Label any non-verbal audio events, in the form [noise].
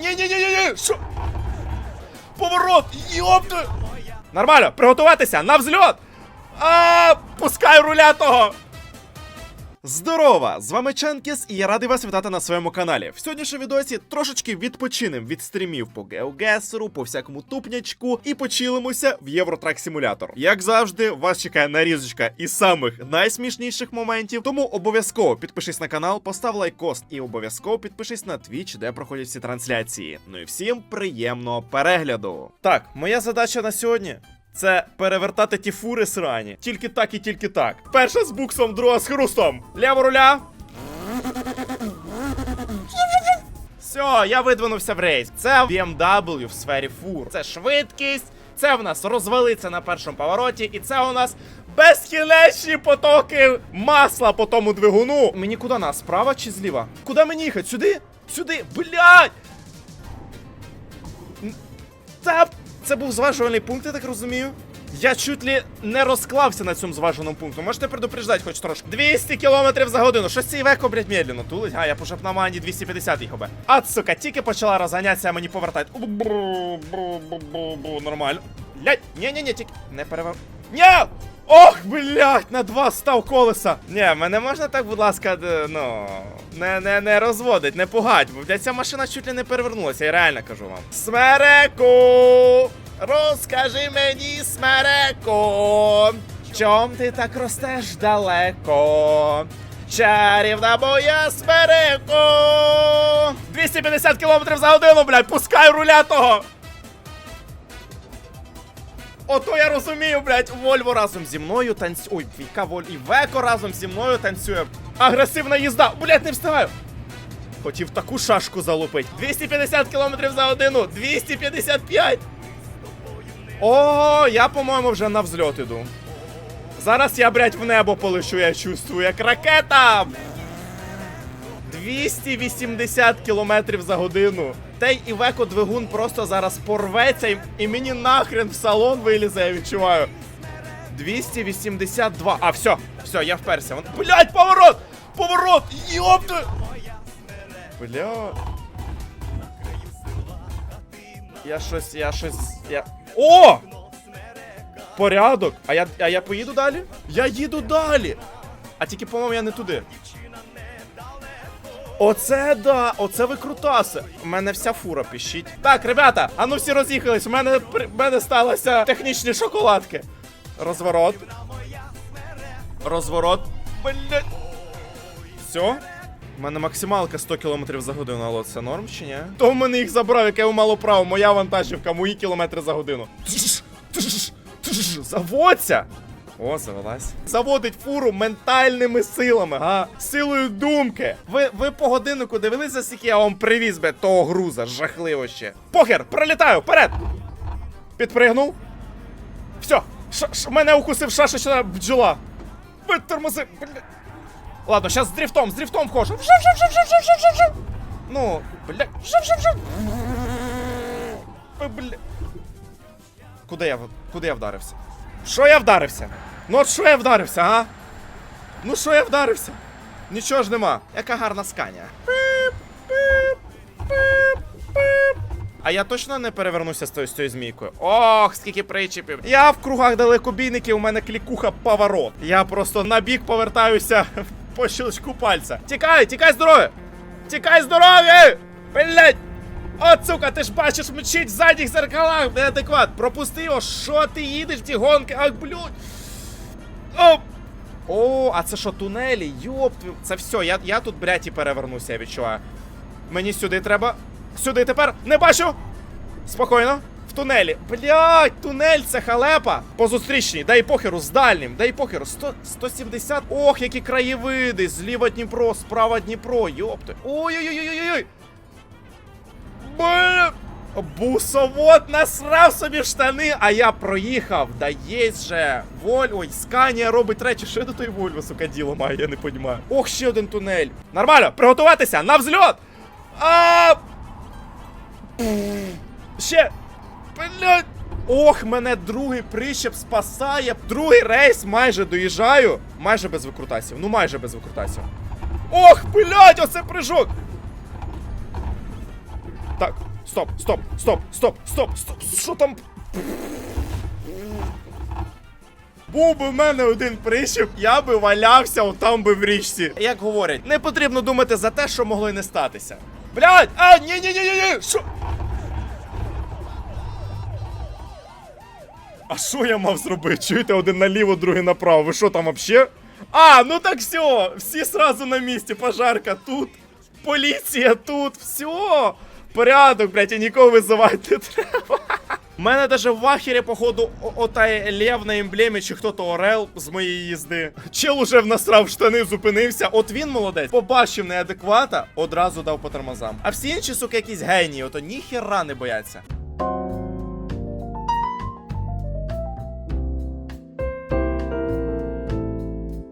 ні-ні-ні-ні! Що? Поворот! Йопта! Нормально, приготуватися на взльот! А, пускай руля того! Здорова! З вами Ченкіс, і я радий вас вітати на своєму каналі. В сьогоднішньому відосі трошечки відпочинем від стрімів по геогесеру, по всякому тупнячку і почилимося в Євротрак Симулятор. Як завжди, вас чекає нарізочка із самих найсмішніших моментів. Тому обов'язково підпишись на канал, постав лайкост і обов'язково підпишись на Twitch, де проходять всі трансляції. Ну і всім приємного перегляду. Так, моя задача на сьогодні це перевертати ті фури срані. Тільки так і тільки так. Перша з буксом, друга з хрустом. Ліво руля. Все, я видвинувся в рейс. Це BMW в сфері фур. Це швидкість. Це в нас розвалиться на першому повороті, і це у нас безкінечні потоки масла по тому двигуну. Мені куди нас? Справа чи зліва? Куди мені їхати? Сюди? Сюди? Блядь! Та це був зважувальний пункт, я так розумію. Я чуть ли не розклався на цьому зваженому пункту. Можете предупреждати хоч трошки. 200 км за годину. Щось цей веко, блядь, медленно тулить. А, я пушап на мані 250 їх обе. А, сука, тільки почала розганятися, а мені повертають. Нормально. Блядь, ні-ні-ні, тільки не перевер... Ні! Ох, блядь, на два став колеса. Ні, мене можна так, будь ласка, ну, не, не, не розводить, не пугать, бо блядь, ця машина чуть ли не перевернулася, я реально кажу вам. Смереку! Розкажи мені, смереку, чом ти так ростеш далеко? Чарівна моя смереку! 250 км за годину, блядь, пускай руля того! Ото я розумію, блядь, Вольво разом зі мною танцює. Ой, яка Воль і Веко разом зі мною танцює. Агресивна їзда. Блядь, не встигаю. Хотів таку шашку залупить. 250 км за годину. 255. О, я, по-моєму, вже на взльот іду. Зараз я, блядь, в небо полечу, я чувствую, як ракета. 280 км за годину. Той Івеко двигун просто зараз порветься і, мені нахрен в салон вилізе, я відчуваю. 282. А, все, все, я вперся. Вон- Блядь, поворот! Поворот! Йопта! Блядь. Я щось, я щось. Я. О! Порядок! А я, а я поїду далі? Я їду далі! А тільки, по-моєму, я не туди. Оце да, оце ви крутаси. У мене вся фура піщить. Так, ребята, а ну всі роз'їхались. У мене в мене сталося технічні шоколадки. Розворот. Розворот. Блять. Все. У мене максималка 100 км за годину, але це норм чи ні? То в мене їх забрав, яке мало право, моя вантажівка, мої кілометри за годину. Заводься! О, завелась. Заводить фуру ментальними силами, га? Силою думки. Ви, ви по годиннику дивилися, скільки я вам привіз би того груза, жахливо ще. Похер, пролітаю, вперед! Підпригнув. Все, ш, ш, мене укусив шашечна бджола. Витормози, бля. Ладно, зараз з дрифтом, з дрифтом вхожу. Вжив, вжив, вжив, вжив, вжив, вжив, вжив. Ну, бля, вжив, вжив, вжив. Бля. Куди я, куди я вдарився? Що я вдарився? Ну от що я вдарився, а? Ну що я вдарився? Нічого ж нема. Яка гарна сканя. А я точно не перевернуся з тою, з тою змійкою. Ох, скільки причепів. Я в кругах далекобійників, у мене клікуха поворот. Я просто на бік повертаюся [laughs] по щелчку пальця. Тікай, тікай з дороги! Тікай з дороги! Блять! От, сука, ти ж бачиш, мчить в задніх зеркалах, неадекват. Пропусти його, що ти їдеш ті гонки? Ах, блядь. О! О, а це що, тунелі? Йоп, це все, я, я тут, блядь, і перевернуся, я відчуваю. Мені сюди треба. Сюди тепер не бачу! Спокійно. В тунелі. Блядь, тунель це халепа. По зустрічній, дай похеру, з дальнім, дай похеру. 100, 170. Ох, які краєвиди. Зліва Дніпро, справа Дніпро. Йопти. Ой-ой-ой-ой-ой. Бля. Бусовод насрав собі штани, а я проїхав. Да є же. Воль. Ой, Сканія робить речі. Що я до той Вольво, сука, діло має, я не розумію. Ох, ще один тунель. Нормально, приготуватися, на взльот! А! Ще. Блядь. Ох, мене другий прищеп спасає. Другий рейс майже доїжджаю. Майже без викрутасів. Ну майже без викрутасів. Ох, блядь, оце прыжок! Так, стоп, стоп, стоп, стоп, стоп, стоп. Що там? Був би в мене один прищіп, я би валявся отам би в річці. Як говорять, не потрібно думати за те, що могло й не статися. Блядь! А, ні, ні, ні, ні, ні! Що? А що я мав зробити? Чуєте, один наліво, другий направо. Ви що там вообще? А, ну так все, всі сразу на місці. Пожарка тут, поліція тут, все. Порядок, блядь, і нікого визивати не треба. У мене даже в вахері, походу, отай лев на емблемі, чи хто то орел з моєї їзди. Чел уже внасрав штани, зупинився. От він молодець. Побачив неадеквата, одразу дав по тормозам. А всі інші, сука, якісь генії, ото ніхера не бояться.